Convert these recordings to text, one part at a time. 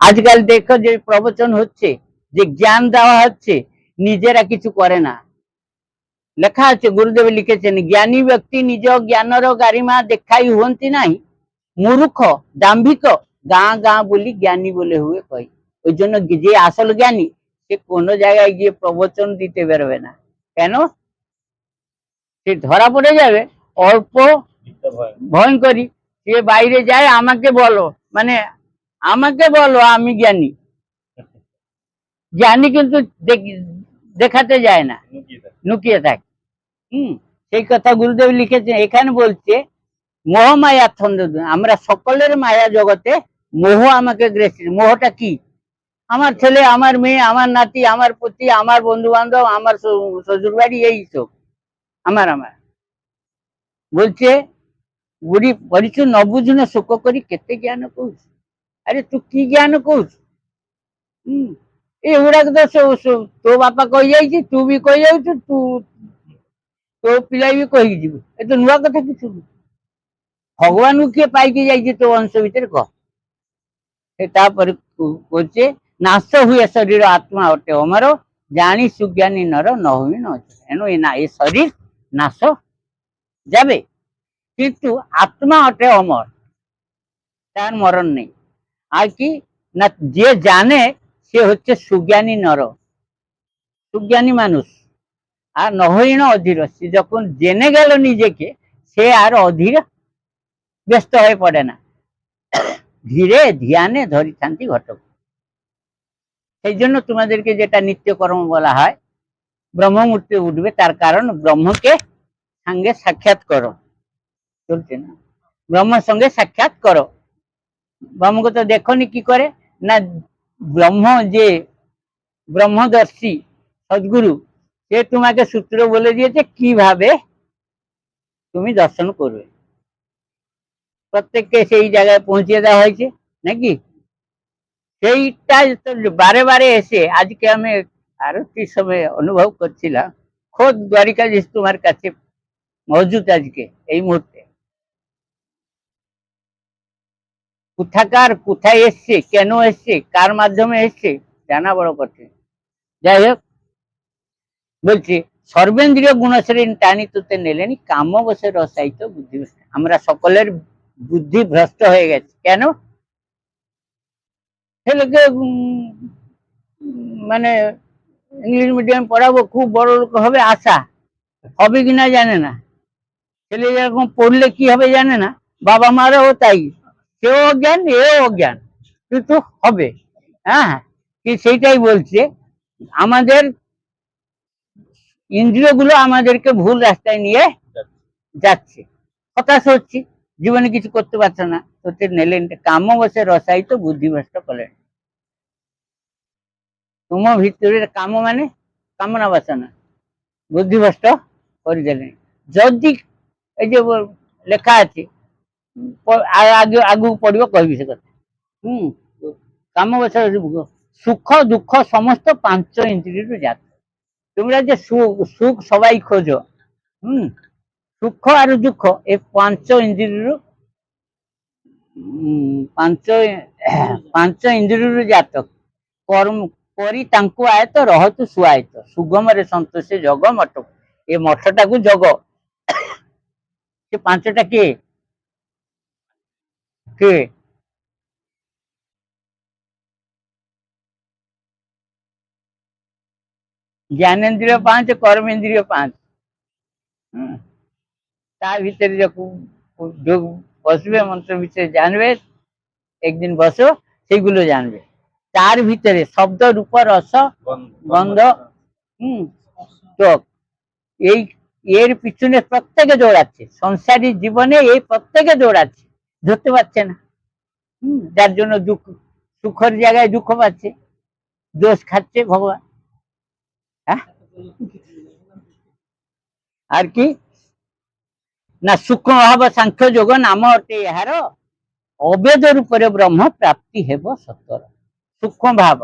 আজকাল দেখো যে প্রবচন হচ্ছে যে জ্ঞান দেওয়া হচ্ছে নিজেরা কিছু করে না। লেখা আছে গুরুদেব লিখেছেন জ্ঞানী ব্যক্তি নিজ জ্ঞানর গারিমা দেখাই হুঁতি ନାହିଁ মূর্খ দাম্ভিক গাঁ গাঁ বলি জ্ঞানী বলে হুয়ে কই ওই জন্য যে আসল জ্ঞানী সে কোনো জায়গায় গিয়ে প্রবচন দিতে বেরোবে না। কেন? সে ধরা পড়ে যাবে অল্প ভয়ঙ্করী। সে বাইরে যায় আমাকে বলো। মানে আমাকে বলো আমি জ্ঞানী। জ্ঞানী কিন্তু দেখাতে যায় না। নুকিয়ে থাকে। হম সেই কথা গুরুদেব লিখেছেন। এখানে বলছে মোহ মায়া ছন্দ আমরা সকলের মায়া জগতে মোহ আমাকে গ্রেসি মোহটা কি? আমার ছেলে আমার মেয়ে আমার নাতি আমার পতি আমার বন্ধু বান্ধব আমার শ্বশুর বাড়ি এই সব। আমার আমার। বলছে গুড়ি পরিচয় ন বুঝুন শোক করি কেতে জ্ঞান কৌশ କେତେ ଜ୍ଞାନ କହୁଛୁ ଆରେ ତୁ କି ଜ୍ଞାନ କହୁଛୁ ହୁଁ ଏଗୁଡାକ ତ ସବୁ- ସବୁ ତୋ ବାପା କହିଯାଇଛି ତୁ ବି କହିଯାଉଛୁ ତୁ ତୋ ପିଲା ବି କହିକି ଯିବୁ ଏ ତ ନୂଆ କଥା କିଛି ନୁହଁ ଭଗବାନଙ୍କୁ କିଏ ପାଇକି ଯାଇଛି ତୋ ବଂଶ ଭିତରେ କହ ସେ ତାପରେ କହୁ- କହୁଛି ନାଶ ହୁଏ ଶରୀର ଆତ୍ମା ଅଟେ ଅମର ଜାଣି ସୁଜ୍ଞାନୀ ନର ନ ହୁଏ ନ ଅଚଳ। ଏଣୁ ଏ ନା- ଏ ଶରୀର নাশ যাবে কিন্তু আত্মা অটে অমর তার মরণ নেই আর কি? না, যে জানে সে হচ্ছে সুজ্ঞানী নর। সুজ্ঞানী মানুষ। আর নহীন অধীর। সে যখন জেনে গেল নিজেকে, সে আর অধীর ব্যস্ত হয়ে পড়ে না। ধীরে ধ্যানে ধরিথান্তি ঘটক। সেই জন্য তোমাদেরকে যেটা নিত্যকর্ম বলা হয়, ব্রহ্মমূর্তি উঠবে, তার কারণ ব্রহ্মকে সঙ্গে সাক্ষাৎ করো। চলছে না। ব্রহ্মের সঙ্গে সাক্ষাৎ করো। ব্রহ্মকে তো দেখনি কি করে? না, ব্রহ্ম যে ব্রহ্মদর্শী, সদ্গুরু, সে তোমাকে সূত্র বলে দিয়েছে কীভাবে তুমি দর্শন করবে। প্রত্যেককে সেই জায়গায় পৌঁছে দেওয়া হয়েছে, নাকি? সেইটা বারে বারে এসে, আজকে আমি আরতির সময় অনুভব করছিলাম। খোদ দ্বারিকাধীশ তোমার কাছে মজুদ আজকে, এই মুহূর্তে। কোথাকার, কোথায় এসছে, কেন এসছে, কার মাধ্যমে এসছে, জানা বড় কঠিন। যাই হোক, বলছি, সর্বেন্দ্রীয় গুণশ্রেণ টানি তুতে নেলেনি কাম বসে রসায়িত বুদ্ধি আমরা সকলের বুদ্ধি ভ্রষ্ট হয়ে গেছে। কেন? ছেলেকে মানে ইংলিশ মিডিয়াম পড়াবো, খুব বড় লোক হবে আশা। হবে কিনা জানে না। ছেলে যেরকম পড়লে কি হবে জানে না। বাবা মারাও তাই। সেও অজ্ঞান এও অজ্ঞান কিন্তু হবে। হ্যাঁ কি সেইটাই বলছে। আমাদের ইন্দ্রিয়গুলো আমাদেরকে ভুল রাস্তায় নিয়ে যাচ্ছে। হতাশ হচ্ছি। জীবনে কিছু করতে পারছে না। তোতে নেলেন কাম বসে রসায়িত বুদ্ধিভ্রষ্ট করলেন তোমার ভিতরে কাম মানে কামনা বাসনা। বুদ্ধিভ্রষ্ট করে দিলেন। যদি এই যে লেখা আছে ଆଗକୁ ପଡିବ କହିବି ସେ କଥା ହୁଁ କାମ ବସା সুখ দুঃখ সমস্ত পাঁচ ইন্দ্রিয়র জাত তোমরা যে সুখ সুখ সবাই খোঁজো হুম সুখ আর দুঃখ এই পাঁচ ইন্দ্রিয়র উম, ପାଞ୍ଚ ପାଞ୍ଚ ଇନ୍ଦ୍ରିୟରୁ ଜାତ କର୍ମ କରି ତାଙ୍କୁ ଆୟତ ରହତୁ ସୁଆୟତ ସୁଗମରେ ସନ୍ତୋଷେ ଜଗ ମଠ ଏ ମଠଟାକୁ ଜଗ ସେ ପାଞ୍ଚଟା কে? জ্ঞানেন্দ্রিয় পাঁচ, কর্মেন্দ্রীয় পাঁচ। তার ভিতরে যখন যোগ বসবে, মন্ত্র ভিতরে জানবে, একদিন বসো, সেগুলো জানবে। তার ভিতরে শব্দ, রূপ, রস, গন্ধ, হম চোখ এই, এর পিছনে প্রত্যেকে দৌড়াচ্ছে। সংসারী জীবনে এই প্রত্যেকে দৌড়াচ্ছে। ধরতে পারছে না। হম। যার জন্য দুঃখ সুখর জায়গায় দুঃখ পাচ্ছে। দোষ খাচ্ছে ভগবান। হ্যাঁ? আর কি? না সুখ ভাব সাংখ্য যোগ নাম অর্থে এর অবেদ রূপে ব্রহ্ম প্রাপ্তি হব সত্তর সূক্ষ্ম ভাব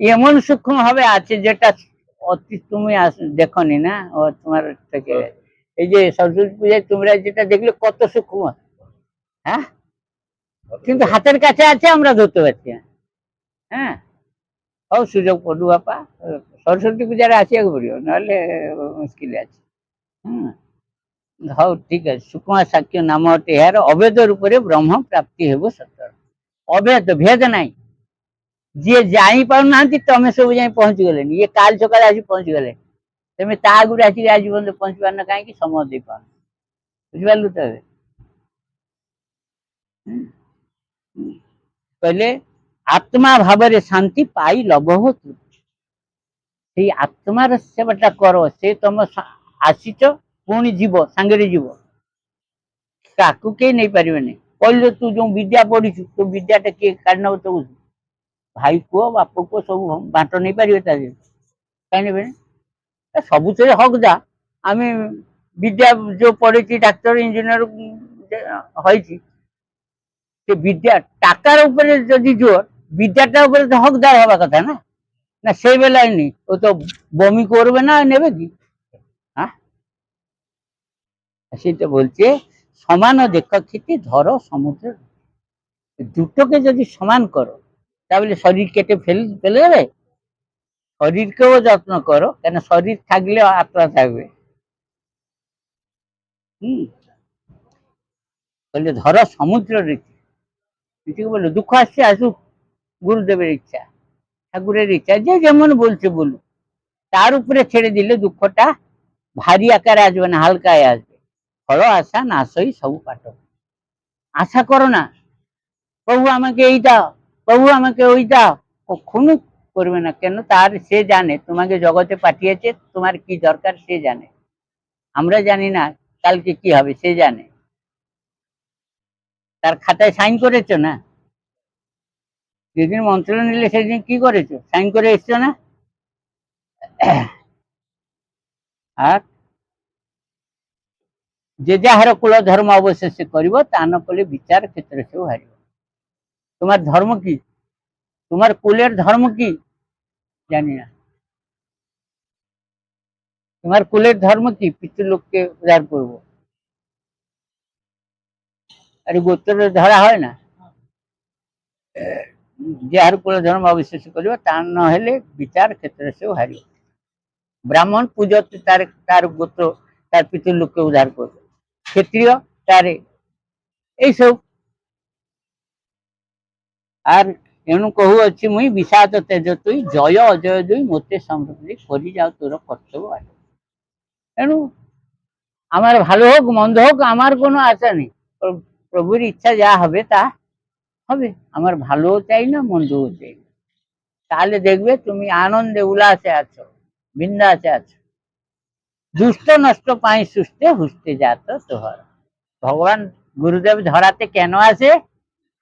এমন সূক্ষ্ম ভাবে আছে যেটা অতি তুমি দেখনি না? ও তোমার থেকে। এই যে সরস্বতী পূজায় তোমরা যেটা দেখলে কত সূক্ষ্ম হ্যাঁ কিন্তু হাতের কাছে আছে আমরা ধরতে পারছি না হ্যাঁ ହଉ ସୁଯୋଗ ପଡୁ ବାପା ସରସ୍ୱତୀ ପୂଜାରେ ଆସିବାକୁ ପଡିବ ନହେଲେ ମୁସ୍କିଲ ଅଛି ହୁଁ ହଉ ଠିକ ଅଛି ସୁକୁମା ସାକ୍ଷ୍ୟ ନାମ ଅଟେ ଏହାର ଅଭେଦ ରୂପରେ ବ୍ରହ୍ମ ପ୍ରାପ୍ତି ହେବ ସତର ଅଭେଦ ଭେଦ ନାହିଁ ଯିଏ ଜାଣି ପାରୁନାହାନ୍ତି ତମେ ସବୁ ଯାଇ ପହଞ୍ଚି ଗଲେଣି ଇଏ କାଲି ସକାଳେ ଆସି ପହଞ୍ଚି ଗଲେ ତମେ ତା ଆଗରୁ ଆସିକି ଆଜି ପର୍ଯ୍ୟନ୍ତ ପହଞ୍ଚି ପାରୁନ କାହିଁକି ସମୟ ଦେଇପାରୁନ ବୁଝିପାରିଲୁ ତ ଏବେ? କହିଲେ ଆତ୍ମା ଭାବରେ ଶାନ୍ତି ପାଇ ଲଭ ତୁ ସେଇ ଆତ୍ମାର ସେବାଟା କର ସେ ତମ ଆସିଛ ପୁଣି ଯିବ ସାଙ୍ଗରେ ଯିବ କାହାକୁ କେହି ନେଇପାରିବେନି କହିଲେ ତୁ ଯୋଉ ବିଦ୍ୟା ପଢିଛୁ ତୋ ବିଦ୍ୟାଟା କିଏ କାଢି ନେବ ତୋ ଭାଇ ପୁଅ ବାପ ପୁଅ ସବୁ ବାଣ୍ଟ ନେଇପାରିବେ ତା ଦେହରେ କାହିଁ ନେବେନି ସବୁଥିରେ ହକଦା ଆମେ ବିଦ୍ୟା ଯୋଉ ପଢିଛି ଡାକ୍ତର ଇଞ୍ଜିନିୟର ହେଇଛି সে বিদ্যা টাকার উপরে যদি জোর বিদ্যাটা উপরে তো হকদার হওয়ার কথা না? না, সেই বেলায় নেই। ও তো বমি করবে না, নেবে কি? হ্যাঁ? সেটা বলছে, সমান দেখ ক্ষেত্রে ধরো সমুদ্র দুটোকে যদি সমান করো, তাহলে শরীর কেটে ফেল, ফেলে যাবে শরীরকেও যত্ন করো, কেন শরীর থাকলে আত্মা থাকবে। হুম? বললে ধরো সমুদ্র রীতি। রীতিকে বলল দুঃখ আসছে, আসুক, গুরুদেবের ইচ্ছা, ঠাকুরের ইচ্ছা, যে যেমন বলছে বলুন তার উপরে ছেড়ে দিলে দুঃখটা ভারী আকারে আসবে না, হালকায় আসবে। ফল, আশা, নাশই, সবু, পাঠক। আশা করো না, প্রভু আমাকে এই দাও, প্রভু আমাকে ওই দাও। কখনো করবে না, কেন? তার সে জানে, তোমাকে জগতে পাঠিয়েছে, তোমার কি দরকার সে জানে। আমরা জানি না, কালকে কি হবে, সে জানে। তার খাতায় সাইন করেছ না? যেদিন মন্ত্র নিলে সেদিন কি করেছ? সাইন করে এসছো না? আর যে যাହାର কুল ধর্ম অবশেষ করিব তা ন কলে বিচার ক্ষেত্রে সেও হারিব। তোমার ধর্ম কি? তোমার কুলের ধর্ম কি? জানি না। তোমার কুলের ধর্ম কি? পিতৃলোককে উদ্ধার করব। আর গোত্র ধরা হয় না। যাহার কুল ধর্ম অবিশ্বাস করিব, তা নহলে বিচার ক্ষেত্রে সেও হারিব। ব্রাহ্মণ পূজতে তার তার গোত্র, তার পিতৃ লোককে উদ্ধার করবে। ক্ষেত্রীয় তার এইসব আর এণু কহু অছি মুই বিষাদ তেজ তুই, জয় অজয় দুই, মতে ସମୃଦ୍ଧି করি যাও, তোর কর্তব্য আছে এণু আমার ভালো হোক, মন্দ হোক, আমার কোনো আশা নেই। প্রভুর ইচ্ছা যা হবে তা হবে। আমার ভালোও চাই না, মন্দও চাই না। তাহলে দেখবে তুমি আনন্দে উল্লাসে আছো, বিন্দাসে আছো। দুষ্ট নষ্ট পাই সুস্থে হুস্তে যাত তোহর। ভগবান গুরুদেব ধরাতে কেন আসে?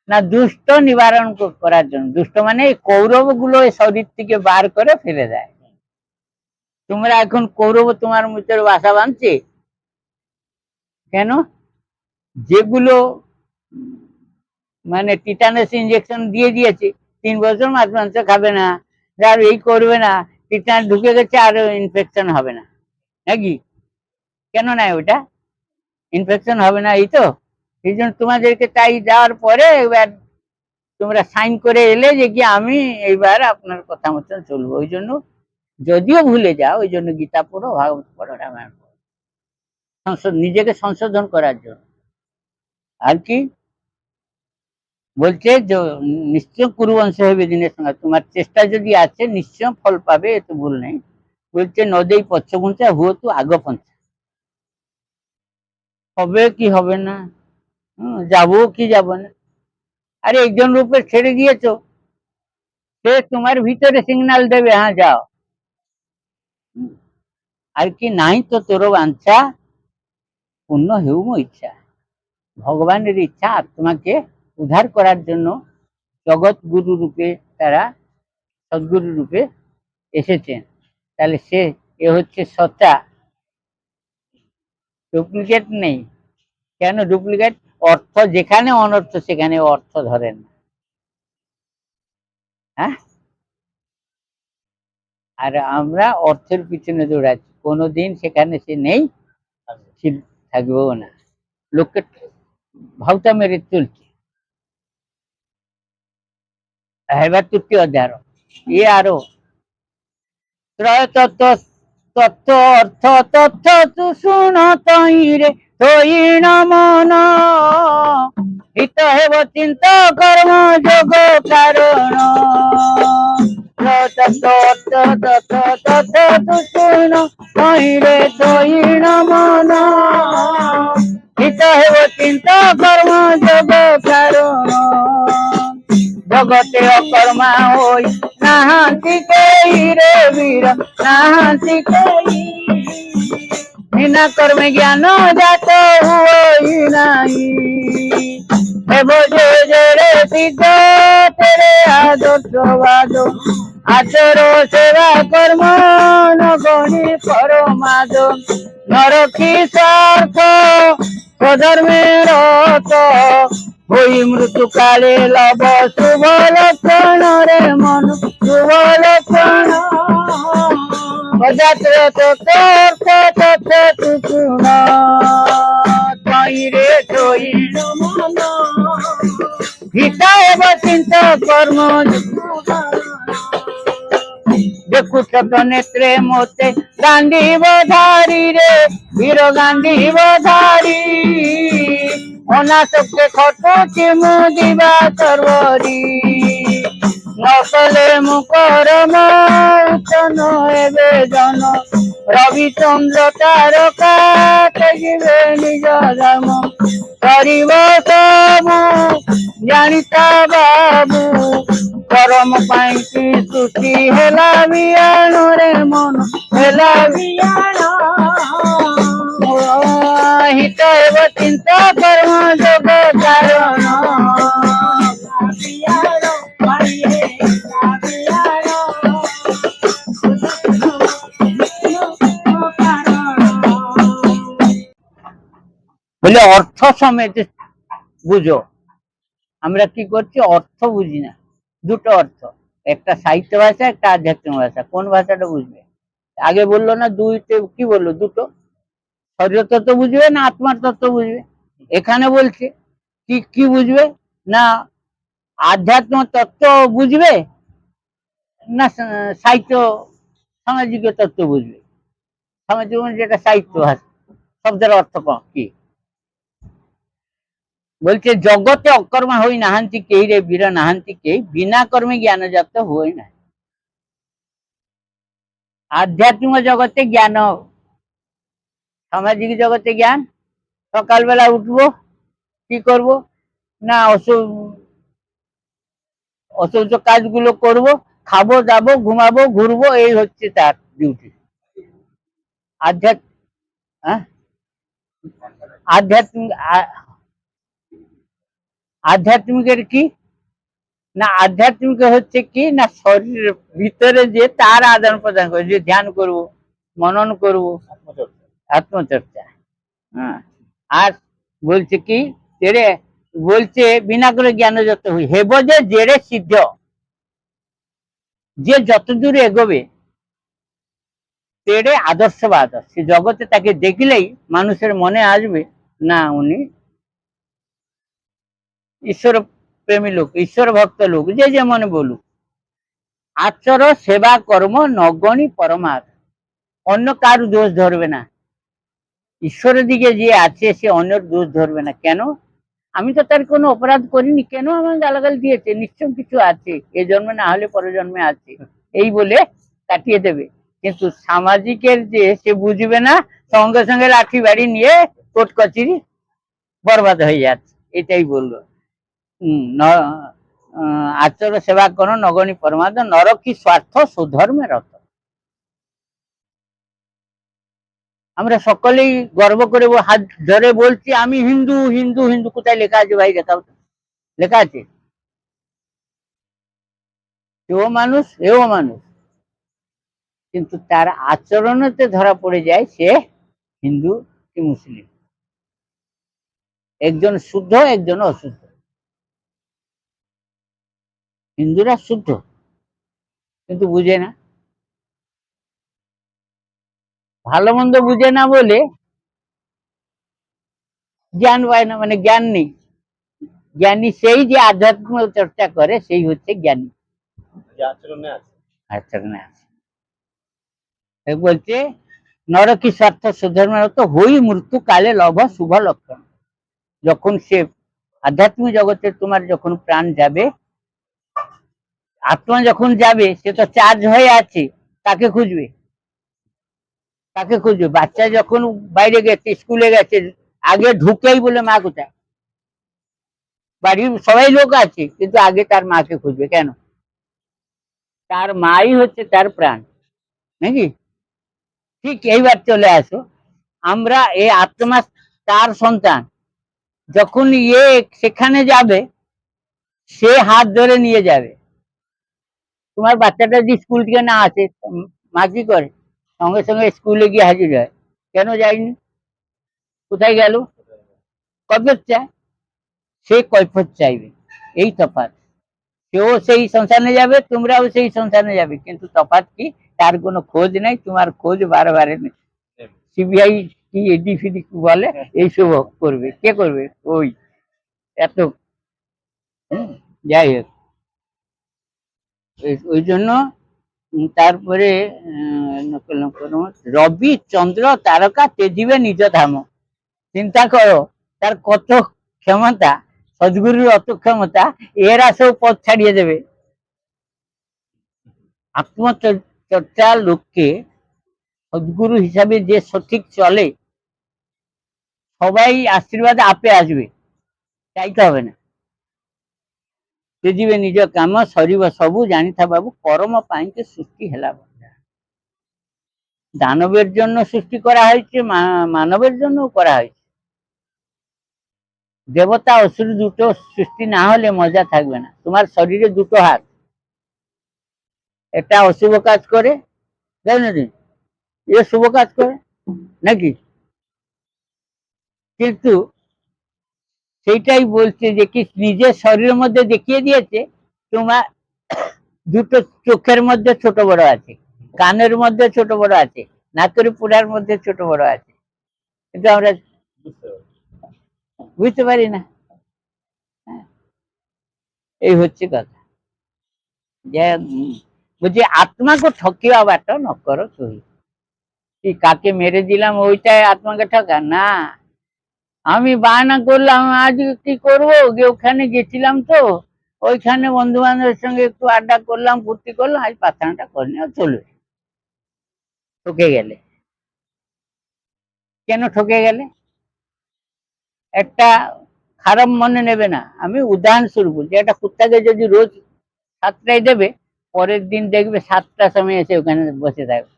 না দুষ্ট নিবারণ করার জন্য। দুষ্ট মানে এই কৌরবগুলো শরীর থেকে বার করে ফেলে দেয়। তোমরা এখন কৌরব তোমার ভিতরে বাসা বাঁধছে? কেন? যেগুলো মানে টিটানাস ইঞ্জেকশন দিয়ে দিয়েছে, তিন বছর মাছ মাংস খাবে না আর এই করবে না টিটানাস ঢুকে গেছে আর ইনফেকশন হবে না। নাকি? কেন নাই ওটা? ইনফেকশন হবে না এই তো? এই জন্য তোমাদেরকে তাই দেওয়ার পরে এবার তোমরা সাইন করে এলে যে কি আমি এইবার আপনার কথা মতন চলবো। ওই জন্য যদিও ভুলে যাও, ওই জন্য গীতা পড়ো ভাগবত পড়ো রামায়ণ পড়ো সংশোধ নিজেকে সংশোধন করার জন্য। আর কি? বলছে যে নিশ্চয় কুরুবংশ হবে দিনের সঙ্গে। তোমার চেষ্টা যদি আছে নিশ্চয় ফল পাবে এত ভুল নেই। বলছে, নদেই পশ্চপঞ্চা হুয় তো আগ পঞ্চা হবে কি হবে না? যাব কি যাব না? আরে, একজন রূপে ছেড়ে দিয়েছ। সে তোমার ভিতরে সিগনাল দেবে হ্যাঁ যাও। আর কি, নাই তো তোর বাঞ্ছা, পূর্ণ হেউ ইচ্ছা। ভগবানের ইচ্ছা আত্মাকে উদ্ধার করার জন্য জগৎ গুরু রূপে তারা, সদ্গুরু রূপে এসেছেন। তাহলে সে, এ হচ্ছে সত্তা। ডুপ্লিকেট নেই। কেন ডুপ্লিকেট? অর্থ যেখানে অনর্থ, সেখানে অর্থ ধরেন হ্যাঁ? আর আমরা অর্থের পিছনে দৌড়াচ্ছি। কোনোদিন সেখানে সে নেই থাকবেও না। লোককে ভাবটা মেরে চলছে এবার তৃতীয় অধ্যায় ইয়ে আরও। ত্রয় তত্ত্ব তত্ত্ব অর্থ তথ্য তু শুণ তৈরে তৈণ মন। হিত হেব চিন্ত কর্ম যোগ কারণ। তত্ত্ব অর্থ তথ্য তথ্য তু শুণ তৈরে তৈণ মন। হিত হেব চিন্ত কর্ম যোগ কারণ জগতে অকর্মা হই নাহান্তি কেই রে বীর নাহান্তি কেই বিনা কর্মে জ্ঞান জাত হই নাই হেব যে যে রে সিদ্ধ তেরে আদর্শ বাদ আচর সেবা কর্ম নগণী পরমাদ নরকি স্বার্থ স্বধর্মের রত হই মৃত্যু কালে লব শুভ লক্ষণ রে মন, শুভ লক্ষণ। অজাত্র তর্ক তথ্য তুকুণ তৈরে তৈর মন। হিতা এব চিন্ত কর্ম চক্ষুত নেত্রে মোতে গান্ধীব ধারি রে, বীর গান্ধীব ধারি অনাসক্তে খটুচি মু দিবা সর্বরি। নকলে মুকর মন এবে জন, রবিচন্দ্র তারকা তেজিবে নিজ ধাম সরিব সবু জানিতা বাবু গরম পাইটি হেলা হেলাবিয়ানো রে মন হেলাবিয়ানো হিতব চিন্তা করম যোগ কারণ। বলে অর্থ সমেত বুঝো। আমরা কি করছি? অর্থ বুঝি না। দুটো অর্থ। একটা সাহিত্য ভাষা, একটা আধ্যাত্মিক ভাষা। কোন ভাষাটা বুঝবে? আগে বলল না, দুইতে কি বলল? দুটো। শরীর তত্ত্ব বুঝবে না, আত্মার তত্ত্ব বুঝবে? এখানে বলছে, কি কি বুঝবে? না, আধ্যাত্ম তত্ত্ব বুঝবে, না, সাহিত্য, সামাজিক তত্ত্ব বুঝবে। সামাজিক মানে যেটা সাহিত্য ভাষা। শব্দের অর্থ ক- কি? বলছে, জগতে অকর্মা হই নাহান্তি কেই রে বীর নাহান্তি কেই বিনা কর্মে জ্ঞানজাত হই না আধ্যাত্মিক জগতে জ্ঞান সামাজিক জগতে জ্ঞান? সকালবেলা উঠবো, কি করব? না, অসু অসৌচ কাজগুলো করব, খাব দাবো ঘুমাবো, ঘুরবো, এই হচ্ছে তার ডিউটি আধ্যাত্ম আধ্যাত্মিক আধ্যাত্মিকের কি? না আধ্যাত্মিক হচ্ছে কি? না শরীরের ভিতরে যে তার আদান প্রদান করে যে ধ্যান করব মনন করব আত্মচর্চা। হ্যাঁ। আর বলছে কি? তেরে বলছে বিনা করে জ্ঞান যত হই হেব যে জেরে সিদ্ধ। যে যত দূরে এগোবে তেরে আদর্শবাদ সে জগতে তাকে দেখলেই মানুষের মনে আসবে না উনি ঈশ্বর প্রেমী লোক, ঈশ্বর ভক্ত লোক, যে যেমন বলুক। আচর, সেবা, কর্ম, নগণী, পরমার। অন্য কারু দোষ ধরবে না। ঈশ্বরের দিকে যে আছে, সে অন্যের দোষ ধরবে না। কেন? আমি তো তার কোনো অপরাধ করিনি। কেন আমার গালাগাল দিয়েছে? নিশ্চয় কিছু আছে। এ জন্মে না হলে পরের জন্মে আছে। এই বলে কাটিয়ে দেবে। কিন্তু সামাজিকের যে সে বুঝবে না, সঙ্গে সঙ্গে লাঠি বাড়ি নিয়ে কোর্ট কচুরি বরবাদ হয়ে যাচ্ছে। এটাই বলল। আচর সেবা কর, নগণী পরমাদ নরকি স্বার্থ সুধর্মে রত আমরা সকলেই গর্ব করে হাত ধরে বলছি আমি হিন্দু হিন্দু হিন্দু কোথায় লেখা আছে ভাই দেখাও। লেখা আছে এও মানুষ এও মানুষ কিন্তু তার আচরণতে ধরা পড়ে যায় সে হিন্দু কি মুসলিম একজন শুদ্ধ একজন অশুদ্ধ হিন্দুরা শুদ্ধ কিন্তু বুঝে না। ভালো মন্দ বুঝে না বলে জ্ঞান পায় না মানে জ্ঞান নেই। জ্ঞানী সেই যে আধ্যাত্মিক চর্চা করে সেই হচ্ছে জ্ঞানী। আচরণে আছে। বলছে নরকি স্বার্থ সুধর্মরত হই মৃত্যু কালে লভ শুভ লক্ষণ। যখন সে আধ্যাত্মিক জগতে তোমার যখন প্রাণ যাবে আত্মা যখন যাবে, সে তো চার্জ হয়ে আছে, তাকে খুঁজবে। তাকে খুঁজবে। বাচ্চা যখন বাইরে গেছে স্কুলে গেছে, আগে ঢুকেই বলে মা কোথায়? বাড়ির সবাই লোক আছে, কিন্তু আগে তার মাকে খুঁজবে। কেন? তার মাই হচ্ছে তার প্রাণ। নাকি? ঠিক এইবার চলে আসো। আমরা এই আত্মা তার সন্তান। যখন ইয়ে সেখানে যাবে, সে হাত ধরে নিয়ে যাবে। তোমার বাচ্চাটা যদি স্কুল থেকে না আসে মা কি করে, সঙ্গে সঙ্গে স্কুলে গিয়ে হাজির হয়। কেন যায়নি? কোথায় গেল? কবে চায়? সে কৈফত চাইবে। এই তফাৎ। সেও সেই সংসারে যাবে, তোমরাও সেই সংসারে যাবে। কিন্তু তফাৎ কি? তার কোনো খোঁজ নেই, তোমার খোঁজ বারবার নেই সিবিআই কি এডি ফিডি বলে, এইসব করবে। কে করবে? ওই। এত। যাই হোক। ওই- জন্য তারপরে রবি চন্দ্র তারকা তেজিবে নিজ ধাম। চিন্তা করো, তার কত ক্ষমতা, সদ্গুরুর অত ক্ষমতা, এরা সব পথ ছাড়িয়ে দেবে। আত্মচর্চা লোককে সদগুরু হিসাবে যে সঠিক চলে, সবাই আশীর্বাদ আপে আসবে। চাইতে হবে না। তেজিবে নিজ কাম সরিব সবু জানিথা বাবু কর্ম পাইকে সৃষ্টি হেলা। দানবের জন্য সৃষ্টি করা হয়েছে মানবের জন্য করা হয়েছে দেবতা অসুর দুটো সৃষ্টি না হলে মজা থাকবে না তোমার শরীরে দুটো হাত একটা অশুভ কাজ করে এ শুভ কাজ করে নাকি কিন্তু সেইটাই বলছে যে কি নিজের শরীরের মধ্যে দেখিয়ে দিয়েছে, তোমার দুটো চোখের মধ্যে ছোট বড় আছে, কানের মধ্যে ছোট বড় আছে, নাকের পুরার মধ্যে ছোট বড় আছে। কিন্তু আমরা বুঝতে পারি না। হ্যাঁ। এই হচ্ছে কথা। যে, বলছি, আত্মাকে ঠকিবা বাট ন করো তুই কাকে মেরে দিলাম, ওইটাই আত্মাকে ঠকা? না। আমি বায়না করলাম, আজ কি করব? গিয়ে ওখানে গেছিলাম তো। ওইখানে বন্ধু বান্ধবের সঙ্গে একটু আড্ডা করলাম, ফুর্তি করলাম, আজ প্রার্থনাটা করে নিয়ে চলবে। ঠকে গেলে। কেন ঠকে গেলে? একটা খারাপ মনে নেবে না। আমি উদাহরণস্বরূপ বলছি একটা কুত্তাকে যদি রোজ সাতটায় দেবে, পরের দিন দেখবে সাতটার সময় এসে ওখানে বসে থাকবে।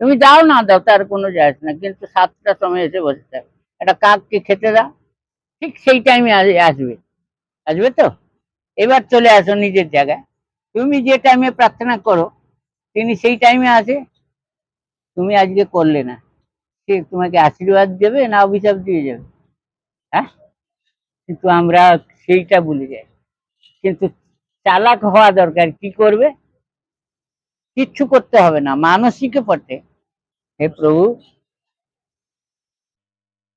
তুমি যাও না, দাও, তার কোনো যায় না। কিন্তু সাতটার সময় এসে বসে থাকবে। একটা কাককে খেতে দাও। ঠিক সেই টাইমে আসবে। আসবে তো? এবার চলে আসো নিজের জায়গায়। তুমি যে টাইমে প্রার্থনা করো, তিনি সেই টাইমে আসে। তুমি আজকে করলে না। সে তোমাকে আশীর্বাদ দেবে না অভিশাপ দিয়ে যাবে হ্যাঁ? কিন্তু আমরা সেইটা ভুলে যাই। কিন্তু চালাক হওয়া দরকার। কি করবে? কিচ্ছু করতে হবে না। মানসিক পটে হে প্রভু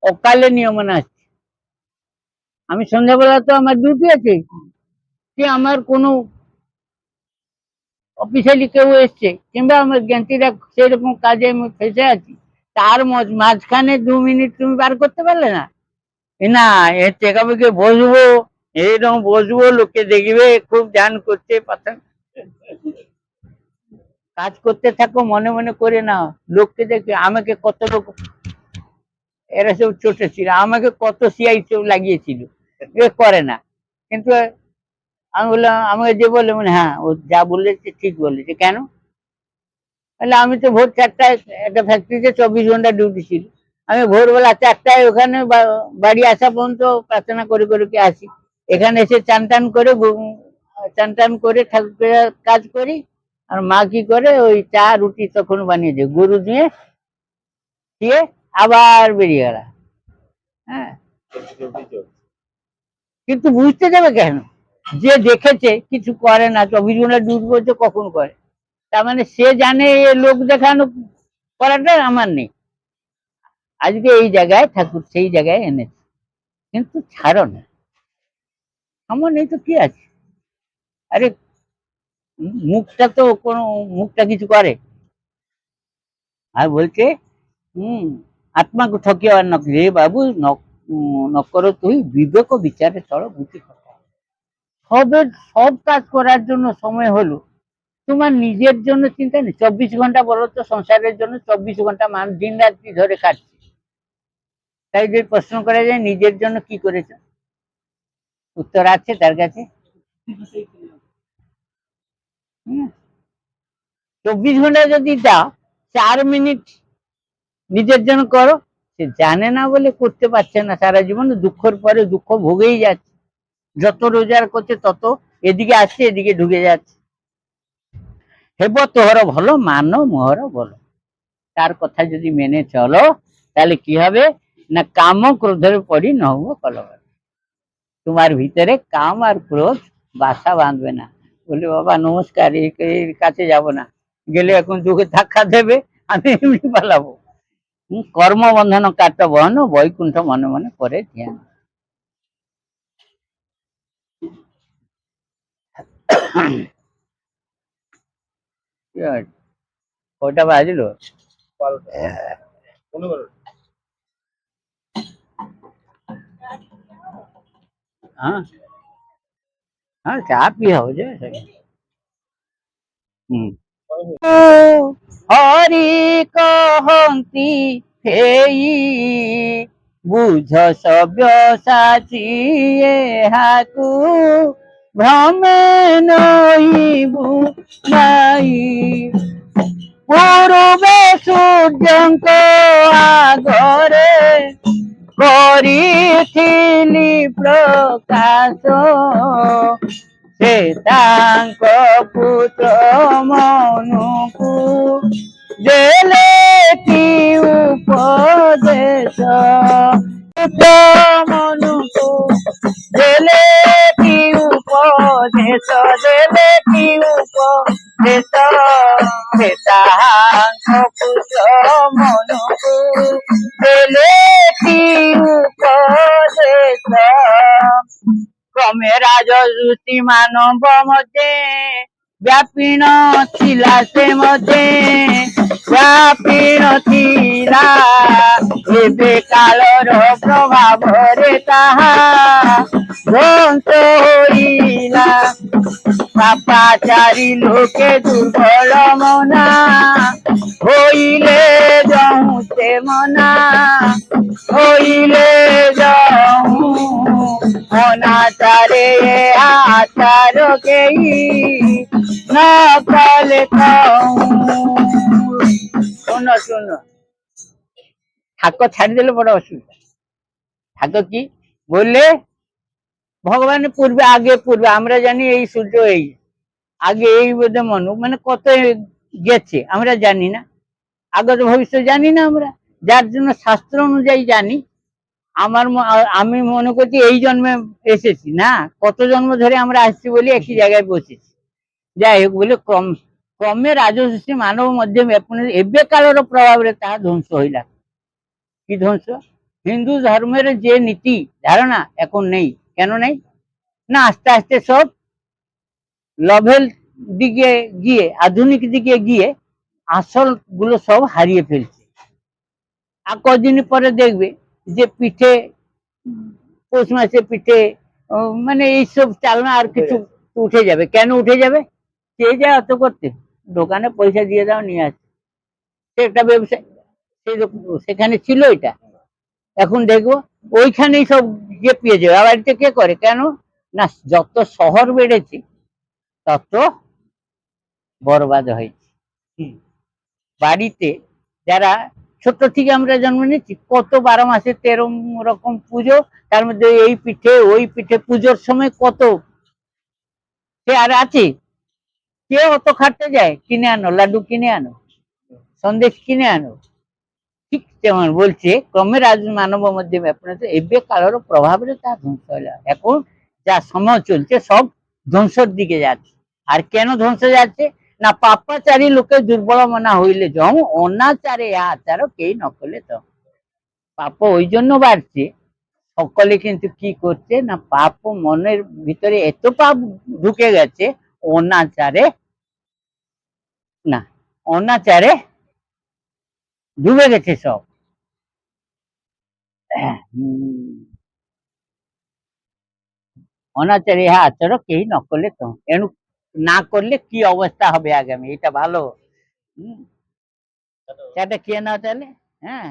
অকালে নিয়মন আসছে আমি সন্ধ্যাবেলা তো আমার ডিউটি আছে। কি আমার কোনো অফিসিয়ালি কেউ এসছে, কিংবা আমার জ্ঞানীরা সেরকম কাজে আমি ফেসে আছি, তার মাঝখানে দু মিনিট তুমি বার করতে পারলে না? না, এ গিয়ে বসবো, এরকম বসবো, লোকে দেখবে, খুব ধ্যান করছে কাজ করতে থাকো, মনে মনে করে না লোককে দেখে, আমাকে কত লোক এরা সব ছোট ছিল। আমাকে কত সিআই সব লাগিয়েছিল। করে না। কিন্তু আমি বললাম, আমাকে যে বললে মানে হ্যাঁ ও যা বলেছে ঠিক বলেছে। কেন? তাহলে আমি তো ভোর চারটায় একটা ফ্যাক্টরিতে চব্বিশ ঘণ্টা ডিউটি ছিল। আমি ভোরবেলা চারটায় ওখানে বাড়ি আসা পর্যন্ত প্রার্থনা করে করে কি আসি। এখানে এসে চান টান করে চান টান করে ঠাকুরের কাজ করি। আর মা কি করে, ওই চা, রুটি তখন বানিয়ে দেয়। গরু দিয়ে দিয়ে আবার বেরিয়ে গেল। হ্যাঁ। কিন্তু বুঝতে যাবে কেন? যে দেখেছে, কিছু করে না চব্বিশ ঘণ্টা ডিউটি করছে, কখন করে? তার মানে সে জানে লোক দেখানো করাটা আমার নেই। আজকে এই জায়গায় ঠাকুর সেই জায়গায় এনেছে। কিন্তু ছাড়ো না। আমার নেই তো কি আছে? আরে, মুখটা তো কোনো, মুখটা কিছু করে। আর বলছে, হুম নক রে বাবু নক- উম, নকর তুই বিবেক বিচারে চলো বুদ্ধি কথা। সবের সব কাজ করার জন্য সময় হলো। তোমার নিজের জন্য চিন্তা নেই। চব্বিশ ঘণ্টা বলো তো সংসারের জন্য চব্বিশ ঘণ্টা মানুষ দিন রাত্রি ধরে কাটছে। তাই যদি প্রশ্ন করা যায় নিজের জন্য কি করেছ? উত্তর আছে তার কাছে। চব্বিশ ঘণ্টা যদি দাও চার মিনিট নিজের জন্য করো। সে জানে না বলে করতে পারছে না। সারা জীবন দুঃখের পরে দুঃখ ভোগেই যাচ্ছে। যত রোজগার করছে, তত এদিকে আসছে, এদিকে ঢুকে যাচ্ছে। হেব তোহর ভালো মানো মোহর বলো। তার কথা যদি মেনে চলো, তাহলে কি হবে? না কাম ক্রোধের পড়ি নহব কলব তোমার ভিতরে কাম আর ক্রোধ বাসা বাঁধবে না। বলে, বাবা, নমস্কার কাছে যাব না। গেলে এখন দুঃখে ধাক্কা দেবে, আমি এমনি পালাবো। কর্মবন্ধন কাট বহন বৈকুণ্ঠ মনে মনে করে ধ্যান? কয়টা বাজলো? হ্যাঁ হ্যাঁ চা পিয়া হো যে। হুম। হরি কহন্তি, হেই, বুঝ সভ্য সাচি হাকু, ভ্রমে নইবু নাই। পূর্বে সূর্যঙ্ক আগরে করিছিলি প্রকাশ ସେ ତାଙ୍କ ପୁତ୍ର ମନୁକୁ ଦେଲେ କି ଉପଦେଶ ପୁତ୍ର ମନୁକୁ ଦେଲେ କି ଉପଦେଶ ଦେଲେ କି ଉପଦେଶ ସେ ତାଙ୍କ ପୁତ୍ର ମନୁକୁ প্রযুতি মানব মধ্যে ব্যাপীণ ଥିଲା ସେ ମୋତେ ବ୍ୟାପୀଣ ଥିଲା নিবে কালর প্রভাব রে তাহা গ্রন্থ হইলা। পাপাচারী লোকে দুর্বল মনা, হইলে যহুতে মনা, হইলে যহু মনা তারে আচার কেই না কলে শুনো শুনো। ঠাকুর ছাড়ি দিলে বড় অসুবিধা ঠাকুর কি বললে ভগবান পূর্বে আগে পূর্বে আমরা জানি এই সূর্য এই আগে এই বোধে মনু মানে কত গেছে আমরা জানি না আগত ভবিষ্যৎ জানি না আমরা যার জন্য শাস্ত্র অনুযায়ী জানি আমার ম- আ- আমি মনে করছি এই জন্মে এসেছি না কত জন্ম ধরে আমরা আসছি বলে একই জায়গায় বসেছি যাই হোক বলে ক্রম ক্রমে রাজশাসী মানব মধ্যে ব্যাপনে- ଏବେ କାଳର ପ୍ରଭାବରେ ତାହା ଧ୍ୱଂସ হইলা কি ধ্বংস? হিন্দু ধর্মের যে নীতি, ধারণা এখন নেই। কেন নেই? না, আস্তে আস্তে সব লভেল দিকে গিয়ে, আধুনিক দিকে গিয়ে আসলগুলো সব হারিয়ে ফেলছে। আর কদিন পরে দেখবে যে পিঠে, পৌষ মাসে পিঠে মানে এইসব চালনা আর কিছু উঠে যাবে। কেন উঠে যাবে? কে যায় অত করতে। দোকানে পয়সা দিয়ে দাও, নিয়ে আসে সে একটা ব্যবসায় সেখানে ছিল এটা। এখন দেখব ওইখানেই সব গেপিয়ে যাবে। আবার এটা কে করে? কেন? না যত শহর বেড়েছে তত বরবাদ হয়েছে। বাড়িতে যারা ছোট থেকে আমরা জন্ম নিচ্ছি কত বারো মাসে তেরো রকম পুজো তার মধ্যে এই পিঠে ওই পিঠে পুজোর সময় কত? সে আর আছে। কে অত খাটতে যায়? কিনে আনো লাড্ডু কিনে আনো সন্দেশ কিনে আনো। ঠিক যেমন বলছে, ক্রমে রাজ মানব মধ্যে ব্যাপন এবে কালোর প্রভাবে তা ধ্বংস হলো। এখন যা সময় চলছে, সব ধ্বংসের দিকে যাচ্ছে। আর কেন ধ্বংস যাচ্ছে? না, পাপাচারী লোকে দুর্বল মনা হইলে যম, অনাচারে আচার কেই নকলে তো পাপ ওই জন্য বাড়ছে। সকলে কিন্তু কি করছে? না, পাপ মনের ভিতরে এত পাপ ঢুকে গেছে, অনাচারে না, অনাচারে ডুবে গেছে সব। অনাচারে ইহা আচরণ কেই ন করলে তো এণু না করলে কি অবস্থা হবে আগামী এটা ভালো হুম। সেটা কে না তাহলে হ্যাঁ